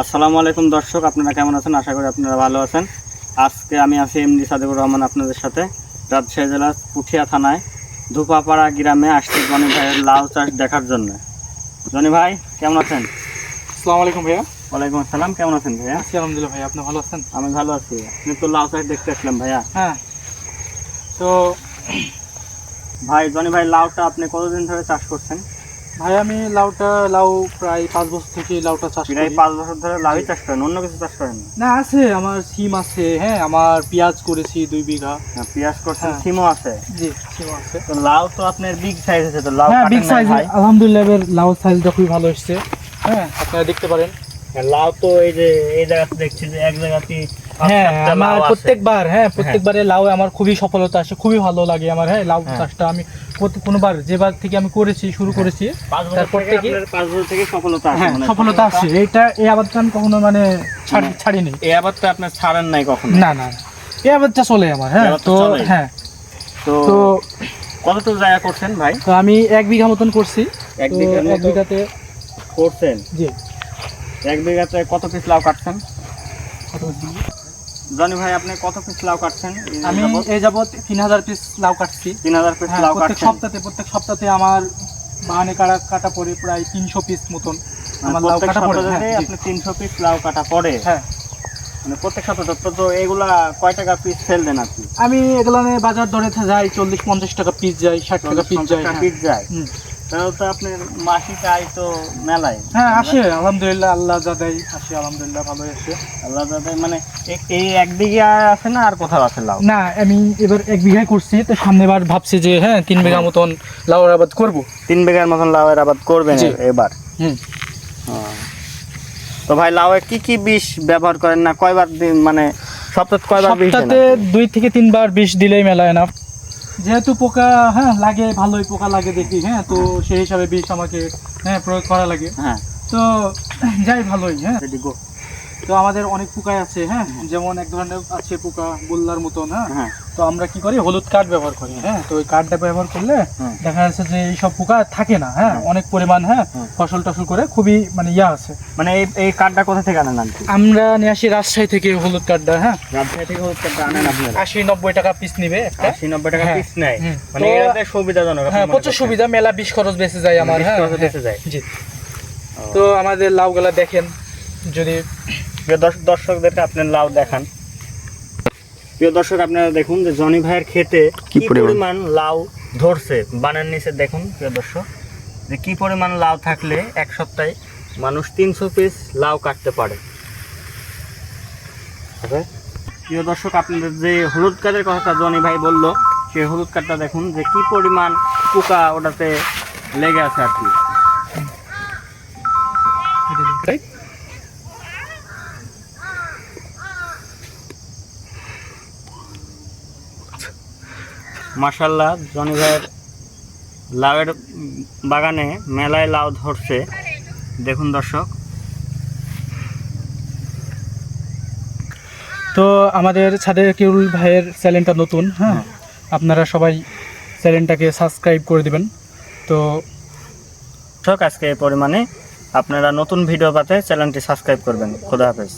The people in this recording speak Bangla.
আসসালামু আলাইকুম দর্শক আপনারা কেমন আছেন? আশা করি আপনারা ভালো আছেন। আজকে আমি আছি এমডি সাদেকুর রহমান আপনাদের সাথে রাজশাহী জেলার পুঠিয়া থানায় ধুপাপাড়া গ্রামে আসছি জনি ভাইয়ের লাউ চাষ দেখার জন্য। জনি ভাই কেমন আছেন? আসসালামু আলাইকুম ভাইয়া। ওয়ালাইকুম আসসালাম কেমন আছেন ভাইয়া? আছি আলহামদুলিল্লাহ ভাইয়া আপনি ভালো আছেন? আমি ভালো আছি। আপনি তো লাউ চাষ দেখতে আসলাম ভাইয়া। হ্যাঁ। তো ভাই জনি ভাই লাউটা আপনি কতদিন ধরে চাষ করছেন? ভাই আমি লাউটা লাউ প্রায় পাঁচ বছর থেকে লাউটা চাষ প্রায় করি পাঁচ বছর ধরে লাউই চাষ করেন অন্য কিছু চাষ করেন না? আছে আমার সিম আছে হ্যাঁ আমার পেঁয়াজ করেছি দুই বিঘা না পেঁয়াজ করছেন হ্যাঁ। সিমও আছে জি সিম আছে তো লাউ তো আপনার বিগ সাইজ আছে তো লাউ হ্যাঁ বিগ সাইজ? আলহামদুলিল্লাহ এর লাউ সাইজটা খুবই ভালো এসছে হ্যাঁ আপনারা দেখতে পারেন লাউ তো এই যে এই জায়গাতে দেখছি যে এক জায়গাতে হ্যাঁ আমার প্রত্যেকবার হ্যাঁ প্রত্যেকবারে লাউ আমার খুবই সফলতা আসে খুবই ভালো লাগে আমার হ্যাঁ লাউ হ্যাঁ। চাষটা আমি কোনোবার যেবার থেকে আমি করেছি শুরু করেছি তারপর থেকে থেকে- পাঁচ বছর থেকে সফলতা হ্যাঁ সফলতা আসছে এইটা এই আবাদটা আমি কখনো মানে ছাড়- ছাড়িনি। এই আবারটা আপনার ছাড়েন নাই কখনো? না না এই আবাদটা চলে আমার হ্যাঁ তো হ্যাঁ। তো তো কতটুকু জায়গা করছেন ভাই? তো আমি এক বিঘা মতন করছি। এক তো বিঘার এক বিঘাতে করছেন? জি। এক বিঘাতে কত পিস লাউ কাটছেন? জনি ভাই আপনি কত পিস লাউ কাটছেন? আমি এই যাবৎ তিন হাজার পিস লাউ কাটছি। তিন হাজার পিস হ্যাঁ, লাউ প্রত্যেক সপ্তাহে প্রত্যেক সপ্তাহে আমার বাহানে কাটা কাটা পড়ে প্রায় তিনশো পিস মতন মানে আমার লাউ কাটা পড়ে। হ্যাঁ। আপনি তিনশো পিস লাউ কাটা পড়ে? হ্যাঁ। মানে প্রত্যেক সপ্তাহে তো তো এগুলা কয় টাকা পিস সেল দেন আপনি? আমি এগুলো বাজার দরে যাই চল্লিশ পঞ্চাশ টাকা পিস যাই ষাট টাকা পিস যাই। পিস যায়। তাহলে তো আপনার মাসিক আয় তো মেলায়। হ্যাঁ আসে আলহামদুলিল্লাহ আল্লাহ যা আসে আলহামদুলিল্লাহ ভালোই আসে। আল্লাহ দাদা মানে এই এক বিঘা আছে না আর কোথাও আছে লাউ? না আমি এবার এক বিঘায় করছি তো সামনে ভাবছি যে হ্যাঁ তিন বিঘা মতন লাউর আবাদ করব। তিন বিঘার মতন লাউয়ের আবাদ করবেন এবার? হুম। তো ভাই লাউয়ে কি কি বিষ ব্যবহার করেন না? কয়বার দিন মানে সপ্তাহে কয়বার সপ্তাহে দুই থেকে তিনবার বিষ দিলেই মেলায় না। যেহেতু পোকা হ্যাঁ লাগে ভালোই পোকা লাগে দেখি হ্যাঁ তো সেই হিসাবে বিষ আমাকে হ্যাঁ প্রয়োগ করা লাগে। হ্যাঁ। তো যাই ভালোই হ্যাঁ. তো আমাদের অনেক পোকাই আছে হ্যাঁ? যেমন এক ধরনের আছে পোকা বললার মতন হ্যাঁ? হ্যাঁ। তো আমরা কি করি? হলুদ কাঠ ব্যবহার করি হ্যাঁ? তো ওই কাঠটা ব্যবহার করলে দেখা যাচ্ছে যে এইসব পোকা থাকে না হ্যাঁ? অনেক পরিমাণ হ্যাঁ? ফসল টসল করে খুবই মানে ইয়া আছে। মানে এই এই কাঠটা কোথা থেকে আনেন আমরা নিয়ে আসি রাজশাহী থেকে হলুদ কাঠটা হ্যাঁ? রাজশাহী থেকে হলুদ কার্ডটা আনেন আপনারা? আশি নব্বই টাকা পিস নিবে আশি নব্বই টাকা হ্যাঁ। পিস নেয়। মানে এটাতে সুবিধাজনক হ্যাঁ প্রচুর সুবিধা মেলা বিশ খরচ বেঁচে যায় আমার হ্যাঁ। হ্যাঁ। বেঁচে যায়। জি তো আমাদের লাউ লাউগুলা দেখেন যদি প্রিয় দর্শক দর্শকদেরকে আপনার লাউ দেখান। প্রিয় দর্শক আপনারা দেখুন যে জনি ভাইয়ের খেতে কি পরিমাণ? লাউ ধরছে বানার নিচে দেখুন প্রিয় দর্শক। যে কি পরিমাণ লাউ থাকলে এক সপ্তাহে মানুষ তিনশো পিস লাউ কাটতে পারে। প্রিয় দর্শক আপনাদের যে হলুদ কাঠের কথাটা জনি ভাই বলল সেই হলুদ কাঠটা দেখুন যে কি পরিমাণ পোকা ওটাতে লেগে আছে আর কি। মাশাল্লাহ জনি ভাইয়ের লাউয়ের বাগানে মেলায় লাউ ধরছে। দেখুন দর্শক। তো আমাদের ছাদের কিউল ভাইয়ের চ্যানেলটা নতুন হ্যাঁ? আপনারা সবাই চ্যানেলটাকে সাবস্ক্রাইব করে দিবেন। তো আজকে এই পরিমাণে আপনারা নতুন ভিডিও পাতে চ্যানেলটি সাবস্ক্রাইব করবেন। খোদা হাফেজ।